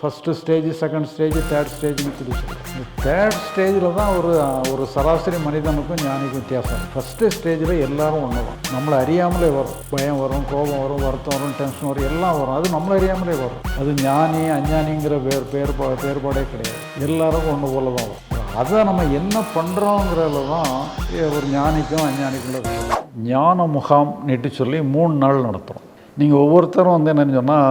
First stage second stage third ஸ்டேஜ்னு சொல்லி இந்த third ஸ்டேஜில் தான் ஒரு ஒரு சராசரி மனிதனுக்கும் ஞானிக்கும் வித்தியாசம். ஃபஸ்ட்டு ஸ்டேஜில் எல்லாரும் ஒன்று தான் நம்மளை அறியாமலே வரும். பயம் வரும் கோபம் வரும் வருத்தம் வரும் டென்ஷன் வரும் எல்லாம் வரும். அது நம்மளை அறியாமலே வரும். அது ஞானி அஞ்ஞானிங்கிற பேர் பேர்பா பேர்பாடே கிடையாது. எல்லாருக்கும் ஒன்று போல தான் வரும். அதை நம்ம என்ன பண்ணுறோங்கிறதுல தான் ஒரு ஞானிக்கும் அஞ்ஞானிக்கும் ஞான முகாம் நெட்டு சொல்லி மூணு நாள் நடத்துகிறோம் நீங்கள் ஒவ்வொருத்தரும் வந்து என்னென்னு சொன்னால்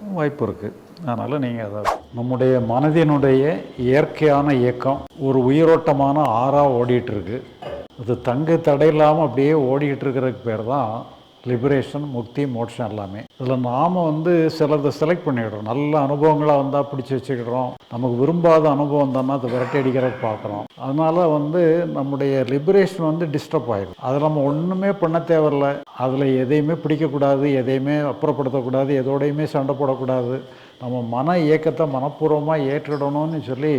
வாய்ப்பு இருக்குது அதனால் நீங்கள் அதை நம்முடைய மனதினுடைய இயற்கையான இயக்கம் ஒரு உயிரோட்டமான ஆறாக ஓடிட்டுருக்கு அது தங்கு தடையில்லாமல் அப்படியே ஓடிக்கிட்டு இருக்கிறதுக்கு பேர் தான் லிபரேஷன் முக்தி மோட்சம் எல்லாமே. இதில் நாம் வந்து சிலதை செலக்ட் பண்ணிடுறோம். நல்ல அனுபவங்களாக வந்தால் பிடிச்சி வச்சுக்கிடுறோம். நமக்கு விரும்பாத அனுபவம் தானே அதை விரட்டி அடிக்கிறத பார்க்குறோம். அதனால் வந்து நம்முடைய லிபரேஷன் வந்து டிஸ்டர்ப் ஆயிடும் அதில் நம்ம ஒன்றுமே பண்ண தேவையில்ல. அதில் எதையுமே பிடிக்கக்கூடாது எதையுமே அப்புறப்படுத்தக்கூடாது எதோடையுமே சண்டை போடக்கூடாது. நம்ம மன இயக்கத்தை மனப்பூர்வமாக ஏற்றிடணும்னு சொல்லி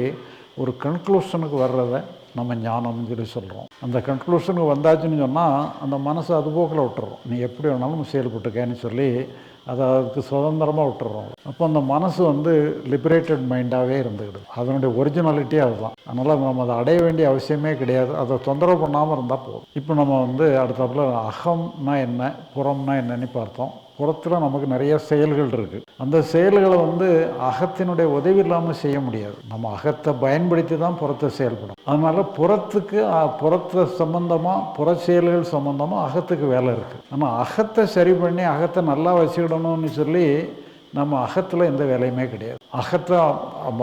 ஒரு கன்க்ளூஷனுக்கு வர்றதை நம்ம ஞானம்னு சொல்லி சொல்கிறோம் அந்த கன்க்ளூஷனுக்கு வந்தாச்சுன்னு சொன்னால் அந்த மனசை அது போக்கில் விட்டுறோம். நீ எப்படி வேணாலும் செயல்பட்டுக்கேன்னு சொல்லி அதை அதுக்கு சுதந்திரமாக விட்டுறோம். அப்போ அந்த மனசு வந்து லிபரேட்டட் மைண்டாகவே இருந்துக்கிடுது அதனுடைய ஒரிஜினாலிட்டி அதுதான். அதனால் நம்ம அதை அடைய வேண்டிய அவசியமே கிடையாது. அதை தொந்தரவு பண்ணாமல் இருந்தால் போதும். இப்போ நம்ம வந்து அடுத்தாப்புல அகம்னா என்ன புறம்னா என்னன்னு பார்த்தோம். புறத்தில் நமக்கு நிறைய செயல்கள் இருக்குது அந்த செயல்களை வந்து அகத்தினுடைய உதவி இல்லாமல் செய்ய முடியாது. நம்ம அகத்தை பயன்படுத்தி தான் புறத்தை செயல்படும் அதனால் புறத்துக்கு புறத்தை சம்பந்தமாக புற செயல்கள் சம்பந்தமாக அகத்துக்கு வேலை இருக்குது ஆனால் அகத்தை சரி பண்ணி அகத்தை நல்லா வச்சுக்கிடணும்னு சொல்லி நம்ம அகத்தில் எந்த வேலையுமே கிடையாது. அகத்தை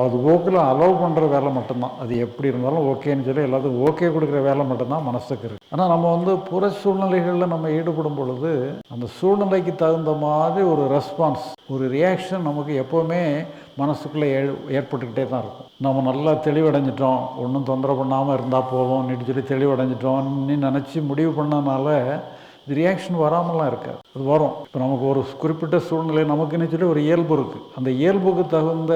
அது ஓக்கில் அலோவ் பண்ணுற வேலை மட்டும்தான். அது எப்படி இருந்தாலும் ஓகேன்னு சொல்லி எல்லாத்துக்கும் ஓகே கொடுக்குற வேலை மட்டும்தான் மனசுக்கு இருக்குது ஆனால் நம்ம வந்து புற சூழ்நிலைகளில் நம்ம ஈடுபடும் பொழுது அந்த சூழ்நிலைக்கு தகுந்த மாதிரி ஒரு ரெஸ்பான்ஸ் ஒரு ரியாக்ஷன் நமக்கு எப்போவுமே மனசுக்குள்ளே ஏ ஏற்பட்டுக்கிட்டே தான் இருக்கும். நம்ம நல்லா தெளிவடைஞ்சிட்டோம் ஒன்றும் தொந்தரவு பண்ணாமல் இருந்தால் போதும் நீட்டு சொல்லி தெளிவடைஞ்சிட்டோம்னு நினச்சி முடிவு பண்ணனால இது ரியாக்ஷன் வராமலாம் இருக்காது. அது வரும். இப்போ நமக்கு ஒரு குறிப்பிட்ட சூழ்நிலை நமக்குன்னு சொல்லி ஒரு இயல்பு இருக்குது அந்த இயல்புக்கு தகுந்த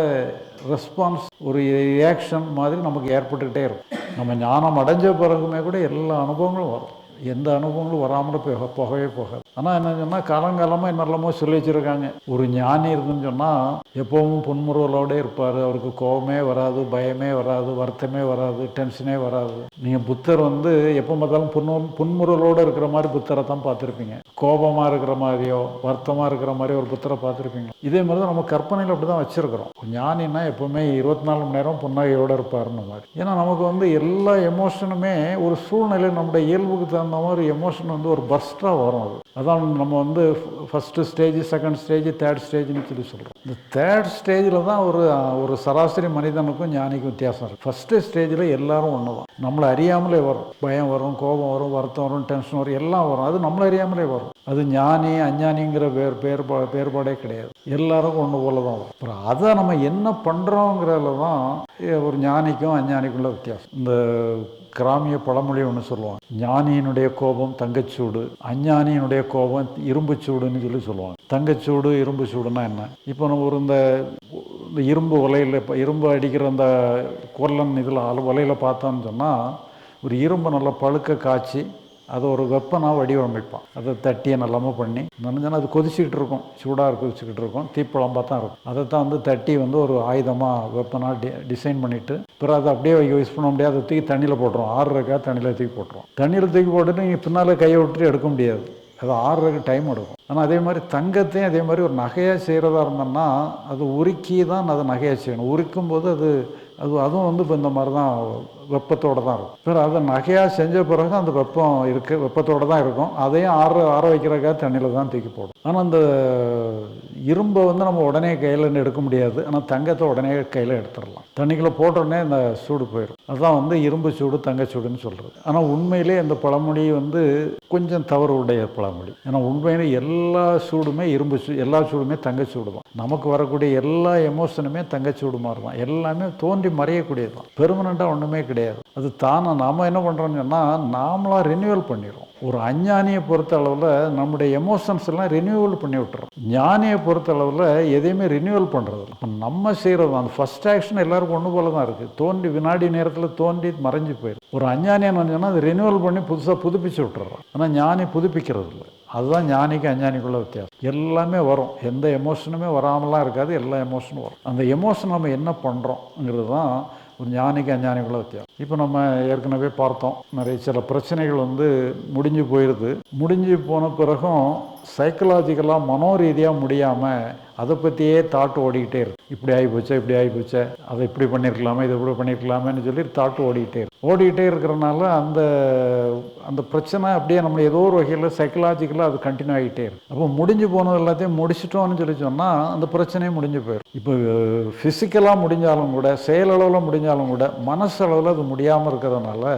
ரெஸ்பான்ஸ் ஒரு ரியாக்ஷன் மாதிரி நமக்கு ஏற்பட்டுக்கிட்டே இருக்கும். நம்ம ஞானம் அடைஞ்ச பிறகுமே கூட எல்லா அனுபவங்களும் வரும். எந்த அனுபவங்களும் வராமல் போக போகவே போகாது. ஆனால் என்ன சொன்னால் காலங்காலமாக என்னெல்லாமோ சொல்லி வச்சுருக்காங்க. ஒரு ஞானி இருந்துன்னு சொன்னால் எப்போவும் புன்முறுவலோடே இருப்பார். அவருக்கு கோபமே வராது பயமே வராது வருத்தமே வராது டென்ஷனே வராது. நீங்கள் புத்தர் வந்து எப்போ பார்த்தாலும் புன்மு புன்முறுவலோடு இருக்கிற மாதிரி புத்தரை தான் பார்த்துருப்பீங்க. கோபமாக இருக்கிற மாதிரியோ வருத்தமாக இருக்கிற மாதிரி ஒரு புத்தரை பார்த்துருப்பீங்க. இதே மாதிரி தான் நம்ம கற்பனையில் அப்படி தான் வச்சுருக்கிறோம் ஞானின்னா எப்போவுமே இருபத்தி நாலு மணி நேரம் புன்னகையோடு இருப்பார்னு மாதிரி. ஏன்னா நமக்கு வந்து எல்லா எமோஷனுமே ஒரு சூழ்நிலை நம்முடைய இயல்புக்கு தகுந்த மாதிரி எமோஷன் வந்து ஒரு பர்ஸ்டாக வரும் அது. அதான் நம்ம வந்து first stage second stage third ஸ்டேஜ்னு சொல்லி சொல்கிறோம் இந்த தேர்ட் ஸ்டேஜில் தான் ஒரு ஒரு சராசரி மனிதனுக்கும் ஞானிக்கும் வித்தியாசம் இருக்குது ஃபஸ்ட்டு ஸ்டேஜில் எல்லாரும் ஒன்று தான் நம்மளை அறியாமலே வரும். பயம் வரும் கோபம் வரும் வருத்தம் வரும் டென்ஷன் வரும் எல்லாம் வரும். அது நம்மளை அறியாமலே வரும். அது ஞானி அஞ்ஞானிங்கிற பேர் பேர்பா பேர்பாடே கிடையாது. எல்லாருக்கும் ஒன்று போல தான் வரும். அப்புறம் அதை நம்ம என்ன பண்ணுறோங்கிறதுல தான் ஒரு ஞானிக்கும் அஞ்ஞானிக்குள்ள வித்தியாசம். இந்த கிராமிய பழமொழி ஒன்று சொல்லுவாங்க. ஞானியினுடைய கோபம் தங்கச்சூடு அஞ்ஞானியினுடைய கோபம் இரும்பு சூடுன்னு சொல்லி சொல்லுவாங்க. தங்கச்சூடு இரும்பு சூடுனா என்ன? இப்போ நம்ம ஒரு இந்த இந்த இரும்பு வலையில் இப்போ இரும்பு அடிக்கிற அந்த குரலன் இதில் வலையில் பார்த்தோம்னு சொன்னால் ஒரு இரும்பு நல்லா பழுக்க காய்ச்சி அதை ஒரு வெப்பனாக வடிவமைப்பான். அதை தட்டியை நல்லாம பண்ணி நினைஞ்சோன்னா அது கொதிச்சுக்கிட்டு இருக்கும். சூடாக கொதிச்சுக்கிட்டு இருக்கும். தீப்பழம்பாக தான் இருக்கும். அதை தான் வந்து தட்டி வந்து ஒரு ஆயுதமாக வெப்பனாக டி டிசைன் பண்ணிவிட்டு பிறகு அதை அப்படியே யூஸ் பண்ண முடியாது. அதை தூக்கி தண்ணியில் போட்டுரும். ஆறுறக்கா தண்ணியில் தூக்கி போட்டுரும். தண்ணியில் தூக்கி போட்டுட்டு நீங்கள் பின்னால் கையை விட்டுட்டு எடுக்க முடியாது. அது ஆறுறதுக்கு டைம் எடுக்கும். ஆனால் அதே மாதிரி தங்கத்தையும் அதே மாதிரி ஒரு நகையாக செய்கிறதா இருந்தோம்னா அது உருக்கி தான் அதை நகையாக செய்யணும். உரிக்கும் போது அது அது அதுவும் வந்து இப்போ இந்த மாதிரி தான் வெப்பத்தோடு தான் இருக்கும். பிறகு அதை நகையாக செஞ்ச பிறகு அந்த வெப்பம் இருக்குது வெப்பத்தோடு தான் இருக்கும். அதையும் ஆற ஆற வைக்கிறக்காக தண்ணியில் தான் தூக்கி போடும். ஆனால் அந்த இரும்பை வந்து நம்ம உடனே கையில் எடுக்க முடியாது. ஆனால் தங்கத்தை உடனே கையில் எடுத்துடலாம். தண்ணிக்குள்ளே போட்டோடனே இந்த சூடு போயிடும் அதுதான் வந்து இரும்பு சூடு தங்கச்சூடுன்னு சொல்கிறது ஆனால் உண்மையிலே இந்த பழமொழி வந்து கொஞ்சம் தவறு உடைய பழமொழி. ஏன்னா உண்மையிலே எல்லா சூடுமே இரும்பு சூ எல்லா சூடுமே தங்கச்சூடு தான். நமக்கு வரக்கூடிய எல்லா எமோஷனுமே தங்கச்சூடு மாதிரி தான் எல்லாமே தோன்றி மறையக்கூடியது தான் பெர்மனண்ட்டாக ஒன்றுமே கிடையாது. அது தானே நாம் என்ன பண்ணுறோம்னு சொன்னால் நாமளாக ரினியூவல் பண்ணிடுவோம் ஒரு அஞ்ஞானியை பொறுத்த அளவில் நம்முடைய எமோஷன்ஸ் எல்லாம் ரினியூவல் பண்ணி விட்டுறோம். ஞானியை பொறுத்த அளவில் எதையுமே ரினியூவல் பண்ணுறது இப்போ நம்ம செய்கிறது அந்த ஃபஸ்ட் ஆக்ஷன் எல்லாருக்கும் ஒன்று போல தான் இருக்குது தோண்டி வினாடி நேரத்தில் தோண்டி மறைஞ்சு போயிடும் ஒரு அஞ்ஞானியை நினைச்சோன்னா அது ரினியூவல் பண்ணி புதுசாக புதுப்பிச்சு விட்டுறோம். ஆனால் ஞானி புதுப்பிக்கிறது இல்லை. அதுதான் ஞானிக்கு அஞ்ஞானிக்குள்ள வித்தியாசம். எல்லாமே வரும். எந்த எமோஷனுமே வராமலாம் இருக்காது. எல்லா எமோஷனும் வரும். அந்த எமோஷன் நம்ம என்ன பண்ணுறோங்கிறது தான் ஒரு ஞானிக்கு அஞ்ஞானிக்குள்ள வித்தியாசம். இப்போ நம்ம ஏற்கனவே பார்த்தோம் நிறைய சில பிரச்சனைகள் வந்து முடிஞ்சு போயிடுது முடிஞ்சு போன பிறகும் சைக்கலாஜிக்கலாக மனோரீதியாக முடியாமல் அதை பற்றியே தாட்டு ஓடிக்கிட்டே இருக்கு. இப்படி ஆகிப்போச்சா இப்படி ஆகிப்போச்சா அதை இப்படி பண்ணியிருக்கலாமா இதை இப்படி பண்ணியிருக்கலாமேன்னு சொல்லி தாட்டு ஓடிக்கிட்டே இருக்கு. ஓடிக்கிட்டே இருக்கிறனால அந்த அந்த பிரச்சனை அப்படியே நம்ம ஏதோ ஒரு வகையில் சைக்கலாஜிக்கலாக அது கண்டினியூ ஆகிட்டே இருக்கு. அப்போ முடிஞ்சு போனது எல்லாத்தையும் முடிச்சிட்டோம்னு சொல்லி சொன்னால் அந்த பிரச்சனையே முடிஞ்சு போயிடும் இப்போ ஃபிசிக்கலாக முடிஞ்சாலும் கூட செயலளவில் முடிஞ்சாலும் கூட மனசளவில் அது முடியாமல் இருக்கிறதுனால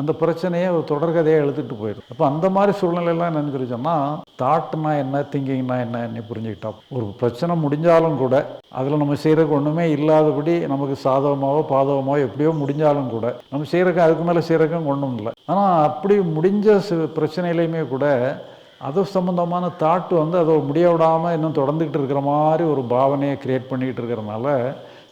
அந்த பிரச்சனையை ஒரு தொடர்கதையாக எழுதிட்டு போயிடும். அப்போ அந்த மாதிரி சூழ்நிலையெல்லாம் என்னன்னு சொல்லி சொன்னால் தாட்னா என்ன திங்கிங்னா என்ன புரிஞ்சுக்கிட்டா ஒரு பிரச்சனை முடிஞ்சாலும் கூட அதில் நம்ம செய்கிறதுக்கு ஒன்றுமே இல்லாதபடி நமக்கு சாதகமாகவோ பாதகமாகவோ எப்படியோ முடிஞ்சாலும் கூட நம்ம செய்கிறக்கு அதுக்கு மேலே செய்கிறக்கும் ஒன்றும் இல்லை. ஆனால் அப்படி முடிஞ்ச பிரச்சனையிலையுமே கூட அது சம்மந்தமான தாட்டு வந்து அதை முடிய விடாமல் இன்னும் தொடர்ந்துக்கிட்டு இருக்கிற மாதிரி ஒரு பாவனையை க்ரியேட் பண்ணிக்கிட்டு இருக்கிறனால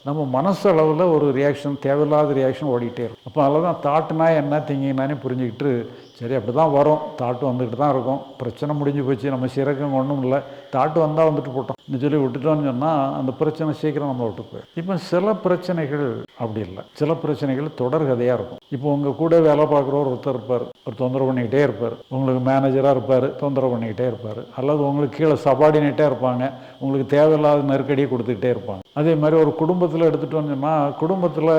நம்ம மனசளவில் ஒரு ரியாக்ஷன் தேவையில்லாத ரியாக்ஷன் ஓடிட்டே இருக்கும். அப்போ அதில் தான் தாட்டுனா என்ன திங்கினானே புரிஞ்சுக்கிட்டு சரி அப்படி தான் வரும். தாட்டு வந்துக்கிட்டு தான் இருக்கும். பிரச்சனை முடிஞ்சு போச்சு. நம்ம சிறக்கம் ஒன்றும் இல்லை. தாட்டு வந்தால் வந்துட்டு போட்டோம். இன்னும் சொல்லி விட்டுட்டோம்னு சொன்னால் அந்த பிரச்சனை சீக்கிரம் நம்ம விட்டு போயிடும். இப்போ சில பிரச்சனைகள் அப்படி இல்லை. சில பிரச்சனைகள் தொடர்கதையாக இருக்கும். இப்போ உங்கள் கூட வேலை பார்க்குறவர் ஒருத்தர் இருப்பார். ஒரு தொந்தரவு பண்ணிக்கிட்டே இருப்பார். உங்களுக்கு மேனேஜராக இருப்பார். தொந்தரவு பண்ணிக்கிட்டே இருப்பார். அல்லது உங்களுக்கு கீழே சபார்டினேட்டாக இருப்பாங்க. உங்களுக்கு தேவையில்லாத நெருக்கடியை கொடுத்துக்கிட்டே இருப்பாங்க. அதே மாதிரி ஒரு குடும்பத்தில் எடுத்துட்டோம்னு சொன்னால் குடும்பத்தில்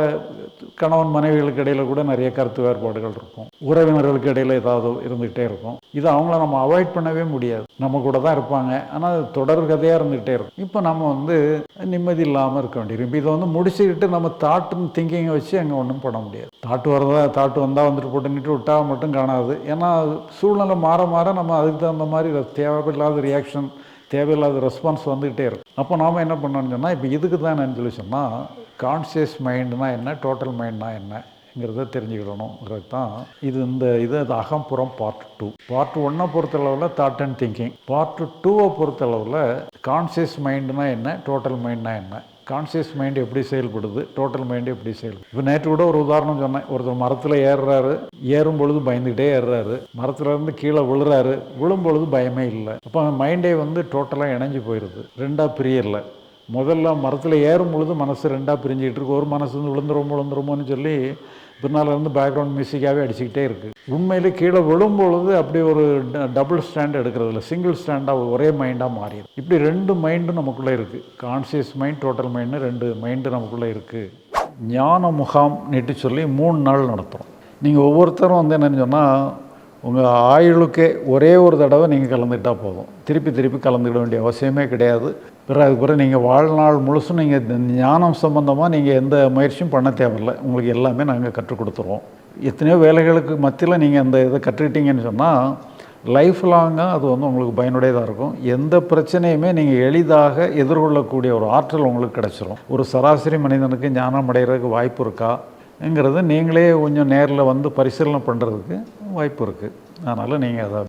கணவன் மனைவிகளுக்கு இடையில் கூட நிறைய கருத்து வேறுபாடுகள் இருக்கும். உறவினர்களுக்கு இடையில் ஏதாவது இருந்துகிட்டே இருக்கும். இது அவங்கள நம்ம அவாய்ட் பண்ணவே முடியாது. நம்ம கூட தான் இருப்பாங்க. ஆனால் அது தொடர் கதையாக இருந்துகிட்டே இருக்கும். இப்போ நம்ம வந்து நிம்மதி இல்லாமல் இருக்க வேண்டியது இப்போ இதை வந்து முடிச்சுக்கிட்டு நம்ம தாட்டுன்னு திங்கிங்கை வச்சு அங்கே ஒன்றும் பண்ண முடியாது. தாட்டு வரதா தாட்டு வந்தால் வந்துட்டு போட்டுன்னுட்டு விட்டா மட்டும் காணாது. ஏன்னா சூழ்நிலை மாற மாற நம்ம அதுக்கு தகுந்த மாதிரி தேவையில்லாத ரியாக்ஷன் தேவையில்லாத ரெஸ்பான்ஸ் வந்துக்கிட்டே இருக்கும். அப்போ நாம் என்ன பண்ணோம்னு சொன்னால் இப்போ இதுக்கு தான் என்னன்னு சொல்லி சொன்னால் கான்சியஸ் மைண்டுனா என்ன டோட்டல் மைண்ட்னா என்ன? தெரிஞ்சுக்கிடணுங்கிறது தான் இது இந்த இது அது அகம்புறம் பார்ட் டூ பார்ட் ஒன்னை பொறுத்தளவில் தாட் அண்ட் திங்கிங் பார்ட் டூவை பொறுத்தளவில் கான்சியஸ் மைண்டுனா என்ன டோட்டல் மைண்ட்னா என்ன? கான்சியஸ் மைண்ட் எப்படி செயல்படுது டோட்டல் மைண்டு எப்படி செயல்படுது இப்போ நேற்று கூட ஒரு உதாரணம் சொன்னேன். ஒருத்தர் மரத்தில் ஏறுறாரு ஏறும் பொழுது பயந்துக்கிட்டே ஏறுறாரு. மரத்துல இருந்து கீழே விழுறாரு விழும் பொழுது பயமே இல்லை. அப்போ மைண்டே வந்து டோட்டலாக இணைஞ்சு போயிடுது ரெண்டாக பிரியரில் முதல்ல மரத்தில் ஏறும் பொழுது மனசு ரெண்டாக பிரிஞ்சுக்கிட்டு இருக்கு. ஒரு மனசு வந்து விழுந்துரும் விழுந்துருமோன்னு சொல்லி பின்னாலேருந்து பேக்ரவுண்ட் மியூசிக்காகவே அடிச்சுக்கிட்டே இருக்குது உண்மையிலே கீழே விழும் பொழுது அப்படி ஒரு டபுள் ஸ்டாண்ட் எடுக்கிறது இல்லை சிங்கிள் ஸ்டாண்டாக ஒரே மைண்டாக மாறிடும். இப்படி ரெண்டு மைண்டும் நமக்குள்ளே இருக்குது கான்சியஸ் மைண்ட் டோட்டல் மைண்டு ரெண்டு மைண்டு நமக்குள்ளே இருக்குது ஞான முகாம் நெட்டு சொல்லி மூணு நாள் நடத்துகிறோம் நீங்கள் ஒவ்வொருத்தரும் வந்து என்னென்னு சொன்னால் உங்கள் ஆயுளுக்கே ஒரே ஒரு தடவை நீங்கள் கலந்துக்கிட்டால் போதும். திருப்பி திருப்பி கலந்துக்கிட வேண்டிய அவசியமே கிடையாது. பிறகு அதுக்கு பிறகு நீங்கள் வாழ்நாள் முழுசும் நீங்கள் ஞானம் சம்மந்தமாக நீங்கள் எந்த முயற்சியும் பண்ண தேவையில்லை. உங்களுக்கு எல்லாமே நாங்கள் கற்றுக் கொடுத்துருவோம். எத்தனையோ வேலைகளுக்கு மத்தியில் நீங்கள் அந்த இதை கற்றுக்கிட்டீங்கன்னு சொன்னால் லைஃப் லாங்காக அது வந்து உங்களுக்கு பயனுடையதாக இருக்கும். எந்த பிரச்சனையுமே நீங்கள் எளிதாக எதிர்கொள்ளக்கூடிய ஒரு ஆற்றல் உங்களுக்கு கிடச்சிரும். ஒரு சராசரி மனிதனுக்கு ஞானம் அடைகிறதுக்கு வாய்ப்பு இருக்காங்கிறது நீங்களே கொஞ்சம் நேரில் வந்து பரிசீலனை பண்ணுறதுக்கு வாய்ப்பு இருக்குது அதனால் நீங்கள் அதை